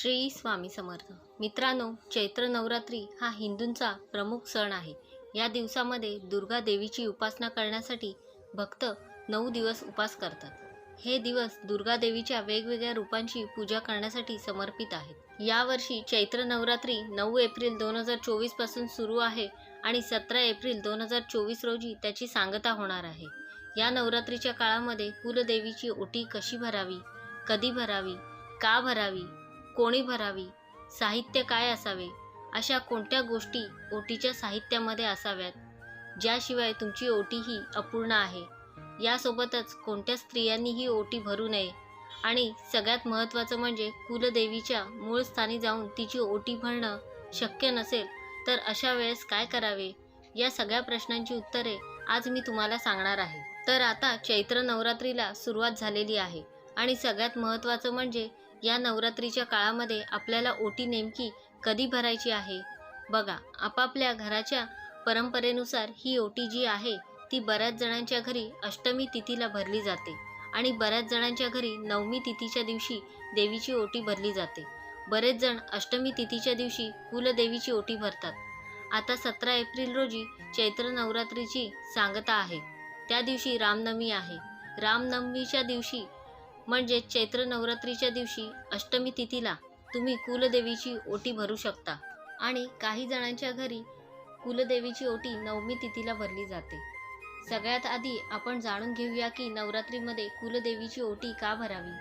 श्री स्वामी समर्थ. मित्रांनो चैत्र नवरात्री हा हिंदूंचा प्रमुख सण आहे. या दिवसामध्ये दुर्गा देवीची उपासना करण्यासाठी भक्त नऊ दिवस उपास करतात. हे दिवस दुर्गा देवीच्या वेगवेगळ्या रूपांची पूजा करण्यासाठी समर्पित आहेत. यावर्षी चैत्र नवरात्री नऊ एप्रिल दोन हजार चोवीसपासून सुरू आहे आणि सतरा एप्रिल दोन हजार चोवीस रोजी त्याची सांगता होणार आहे. या नवरात्रीच्या काळामध्ये कुलदेवीची ओटी कशी भरावी कधी भरावी का भरावी कोणी भरावी? साहित्य काय असावे? अशा कोणत्या गोष्टी ओटीच्या साहित्यामध्ये असाव्यात? ज्याशिवाय तुमची ओटी ही अपूर्ण आहे. यासोबतच कोणत्या स्त्रियांनी ही ओटी भरू नये? आणि सगळ्यात महत्त्वाचं म्हणजे कुलदेवीच्या मूळ स्थानी जाऊन तिची ओटी भरणं शक्य नसेल तर अशा वेळेस काय करावे? या सगळ्या प्रश्नांची उत्तरे आज मी तुम्हाला सांगणार आहे. तर आता चैत्र नवरात्रीला सुरुवात झालेली आहे. आणि सगळ्यात महत्त्वाचं म्हणजे या नवरात्रीच्या काळामध्ये आपल्याला ओटी नेमकी कधी भरायची आहे? बघा आपापल्या घराच्या परंपरेनुसार ही ओटी जी आहे ती बऱ्याच जणांच्या घरी अष्टमी तिथीला भरली जाते आणि बऱ्याच जणांच्या घरी नवमी तिथीच्या दिवशी देवीची ओटी भरली जाते. बरेच जण अष्टमी तिथीच्या दिवशी कुलदेवीची ओटी भरतात. आता सतरा एप्रिल रोजी चैत्र नवरात्रीची सांगता आहे. त्या दिवशी रामनवमी आहे. रामनवमीच्या दिवशी म्हणजे चैत्र नवरात्रीच्या दिवशी अष्टमी तिथीला तुम्ही कुलदेवीची ओटी भरू शकता. आणि काही जणांच्या घरी कुलदेवीची ओटी नवमी तिथीला भरली जाते. सगळ्यात आधी आपण जाणून घेऊया की नवरात्रीमध्ये कुलदेवीची ओटी का भरावी?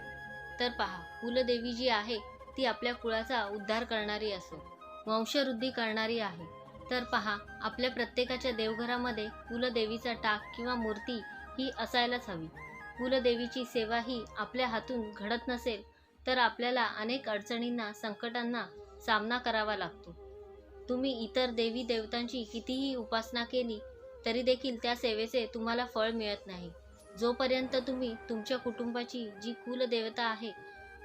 तर पहा कुलदेवी जी आहे ती आपल्या कुळाचा उद्धार करणारी असो वंशवृद्धी करणारी आहे. तर पहा आपल्या प्रत्येकाच्या देवघरामध्ये कुलदेवीचा टाक किंवा मूर्ती ही असायलाच हवी. कुलदेवीची सेवा ही आपल्या हातून घडत नसेल तर आपल्याला अनेक अडचणींना संकटांना सामना करावा लागतो. तुम्ही इतर देवी देवतांची कितीही उपासना केली तरी देखील त्या सेवेचे तुम्हाला फळ मिळत नाही. जोपर्यंत तुम्ही तुमच्या कुटुंबाची जी कुलदेवता आहे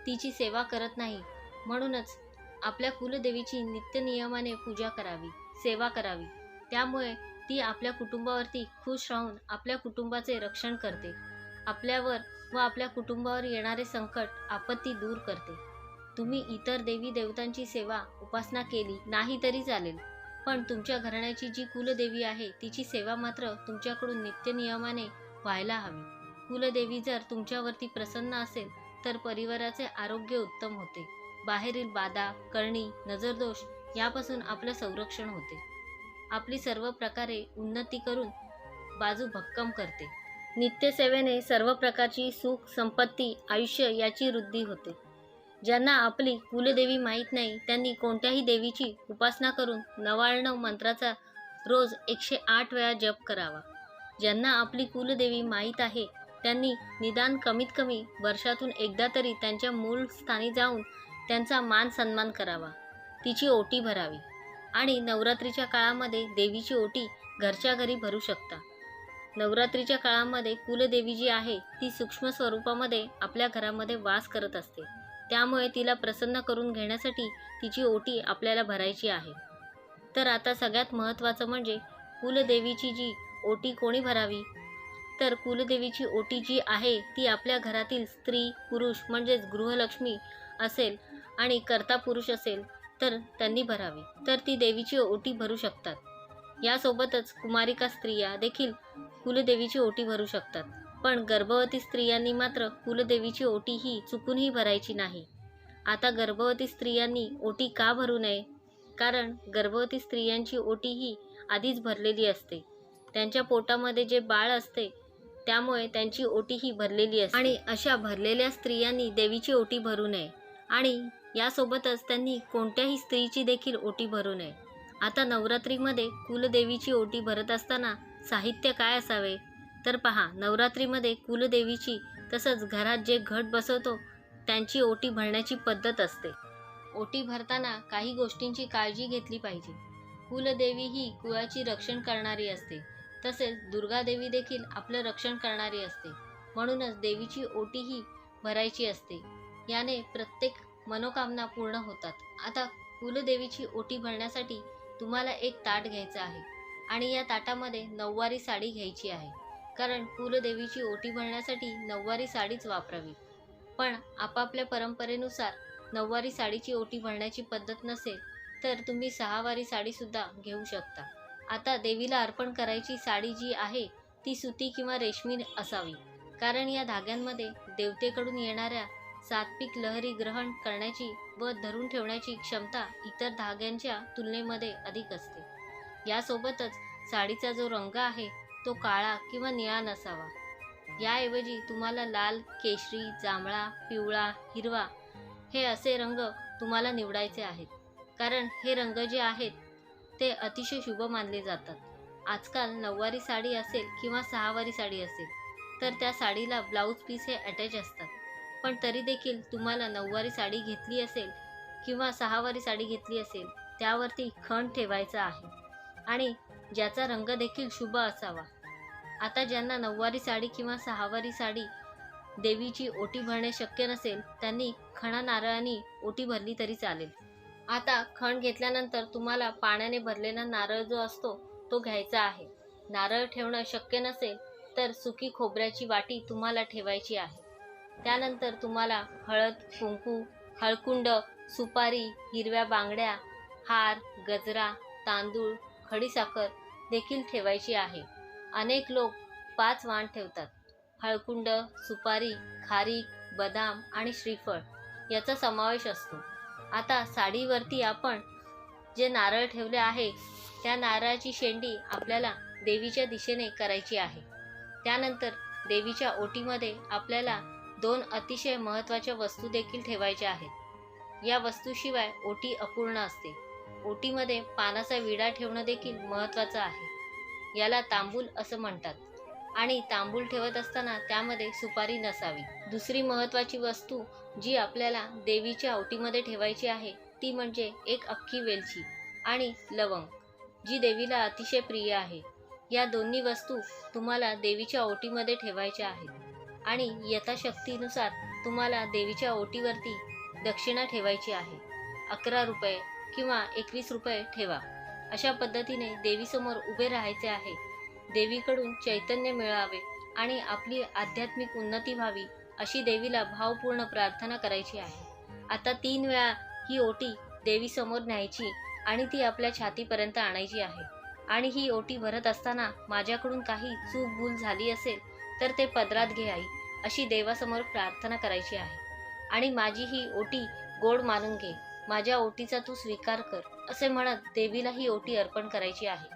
तिची सेवा करत नाही म्हणूनच आपल्या कुलदेवीची नित्यनियमाने पूजा करावी सेवा करावी. त्यामुळे ती आपल्या कुटुंबावरती खुश राहून आपल्या कुटुंबाचे रक्षण करते. आपल्यावर व आपल्या कुटुंबावर येणारे संकट आपत्ती दूर करते. तुम्ही इतर देवी देवतांची सेवा उपासना केली नाही तरी चालेल. पण तुमच्या घराण्याची जी कुलदेवी आहे तिची सेवा मात्र तुमच्याकडून नित्यनियमाने व्हायला हवी. कुलदेवी जर तुमच्यावरती प्रसन्न असेल तर परिवाराचे आरोग्य उत्तम होते. बाहेरील बाधा करणी नजरदोष यापासून आपलं संरक्षण होते. आपली सर्व प्रकारे उन्नती करून बाजू भक्कम करते. नित्यसेवेने सर्व प्रकारची सुख संपत्ती आयुष्य याची वृद्धी होते. ज्यांना आपली कुलदेवी माहीत नाही त्यांनी कोणत्याही देवीची उपासना करून नवाळणव मंत्राचा रोज एकशे आठ वेळा जप करावा. ज्यांना आपली कुलदेवी माहीत आहे त्यांनी निदान कमीत कमी वर्षातून एकदा तरी त्यांच्या मूळ स्थानी जाऊन त्यांचा मान सन्मान करावा. तिची ओटी भरावी. आणि नवरात्रीच्या काळामध्ये देवीची ओटी घरच्या घरी भरू शकता. नवरात्रीच्या काळामध्ये कुलदेवी जी आहे ती सूक्ष्म स्वरूपामध्ये आपल्या घरामध्ये वास करत असते. त्यामुळे तिला प्रसन्न करून घेण्यासाठी तिची ओटी आपल्याला भरायची आहे. तर आता सगळ्यात महत्त्वाचं म्हणजे कुलदेवीची जी ओटी कोणी भरावी? तर कुलदेवीची ओटी जी आहे ती आपल्या घरातील स्त्री पुरुष म्हणजेच गृहलक्ष्मी असेल आणि कर्ता पुरुष असेल तर त्यांनी भरावी. तर ती देवीची ओटी भरू शकतात. यासोबतच कुमारिका स्त्रिया देखील कुलदेवीची ओटी भरू शकतात. पण गर्भवती स्त्रियांनी मात्र कुलदेवीची ओटी ही चुकूनही भरायची नाही. आता गर्भवती स्त्रियांनी ओटी का भरू नये? कारण गर्भवती स्त्रियांची ओटी ही आधीच भरलेली असते. त्यांच्या पोटामध्ये जे बाळ असते त्यामुळे त्यांची ओटी ही भरलेली असते. आणि अशा भरलेल्या स्त्रियांनी देवीची ओटी भरू नये. आणि यासोबतच त्यांनी कोणत्याही स्त्रीची देखील ओटी भरू नये. आता नवरात्रीमध्ये कुलदेवीची ओटी भरत असताना साहित्य काय असावे? तर पहा नवरात्रीमध्ये कुलदेवीची तसंच घरात जे घट बसवतो त्यांची ओटी भरण्याची पद्धत असते. ओटी भरताना काही गोष्टींची काळजी घेतली पाहिजे. कुलदेवी ही कुळाची रक्षण करणारी असते. तसेच दुर्गादेवी देखील आपलं रक्षण करणारी असते. म्हणूनच देवीची ओटी ही भरायची असते. याने प्रत्येक मनोकामना पूर्ण होतात. आता कुलदेवीची ओटी भरण्यासाठी तुम्हाला एक ताट घ्यायचं आहे आणि या ताटामध्ये नऊवारी साडी घ्यायची आहे. कारण कुलदेवीची ओटी भरण्यासाठी नऊवारी साडीच वापरावी. पण आपापल्या परंपरेनुसार नऊवारी साडीची ओटी भरण्याची पद्धत नसेल तर तुम्ही सहावारी साडीसुद्धा घेऊ शकता. आता देवीला अर्पण करायची साडी जी आहे ती सुती किंवा रेशमी असावी. कारण या धाग्यांमध्ये देवतेकडून येणाऱ्या सात्विक लहरी ग्रहण करण्याची व धरून ठेवण्याची क्षमता इतर धाग्यांच्या तुलनेमध्ये अधिक असते. यासोबतच साडीचा जो रंग आहे तो काळा किंवा निळा नसावा. याऐवजी तुम्हाला लाल केशरी जांभळा पिवळा हिरवा हे असे रंग तुम्हाला निवडायचे आहेत. कारण हे रंग जे आहेत ते अतिशय शुभ मानले जातात. आजकाल नऊवारी साडी असेल किंवा सहावारी साडी असेल तर त्या साडीला ब्लाऊज पीस हे अटॅच असतात. पण तरी देखील तुम्हाला नऊवारी साडी घेतली असेल किंवा सहावारी साडी घेतली असेल त्यावरती खण ठेवायचा आहे. आणि ज्याचा रंग देखील शुभ असावा. आता ज्यांना नऊवारी साडी किंवा सहावारी साडी देवीची ओटी भरणे शक्य नसेल त्यांनी खणा नारळाने ओटी भरली तरी चालेल. आता खण घेतल्यानंतर तुम्हाला पाण्याने भरलेला नारळ जो असतो तो घ्यायचा आहे. नारळ ठेवणं शक्य नसेल तर सुकी खोबऱ्याची वाटी तुम्हाला ठेवायची आहे. त्यानंतर तुम्हाला हळद कुंकू हळकुंड सुपारी हिरव्या बांगड्या हार गजरा तांदूळ खडीसाखर देखील ठेवायची आहे. अनेक लोक पाच वाण ठेवतात. हळकुंड सुपारी खारीक बदाम आणि श्रीफळ याचा समावेश असतो. आता साडीवरती आपण जे नारळ ठेवले आहे त्या नारळाची शेंडी आपल्याला देवीच्या दिशेने करायची आहे. त्यानंतर देवीच्या ओटीमध्ये आपल्याला दोन अतिशय महत्त्वाच्या वस्तू देखील ठेवायच्या आहेत. या वस्तूशिवाय ओटी अपूर्ण असते. ओटीमध्ये पानाचा विडा ठेवणं देखील महत्त्वाचं आहे. याला तांबूल असं म्हणतात. आणि तांबूल ठेवत असताना त्यामध्ये सुपारी नसावी. दुसरी महत्त्वाची वस्तू जी आपल्याला देवीच्या ओटीमध्ये ठेवायची आहे ती म्हणजे एक अख्खी वेलची आणि लवंग जी देवीला अतिशय प्रिय आहे. या दोन्ही वस्तू तुम्हाला देवीच्या ओटीमध्ये ठेवायच्या आहेत. आणि यथाशक्तीनुसार तुम्हाला देवीच्या ओटीवरती दक्षिणा ठेवायची आहे. अकरा रुपये किंवा एकवीस रुपये ठेवा. अशा पद्धतीने देवीसमोर उभे राहायचे आहे. देवीकडून चैतन्य मिळावे आणि आपली आध्यात्मिक उन्नती व्हावी अशी देवीला भावपूर्ण प्रार्थना करायची आहे. आता तीन वेळा ही ओटी देवीसमोर न्यायची आणि ती आपल्या छातीपर्यंत आणायची आहे. आणि ही ओटी भरत असताना माझ्याकडून काही चूक भूल झाली असेल तर ते पदरात घे आई. अशी देवासमोर प्रार्थना करायची आहे. आणि माझी ही ओटी गोड मानून घे. माझ्या ओटीचा तू स्वीकार कर असे म्हणत देवीला ही ओटी अर्पण करायची आहे.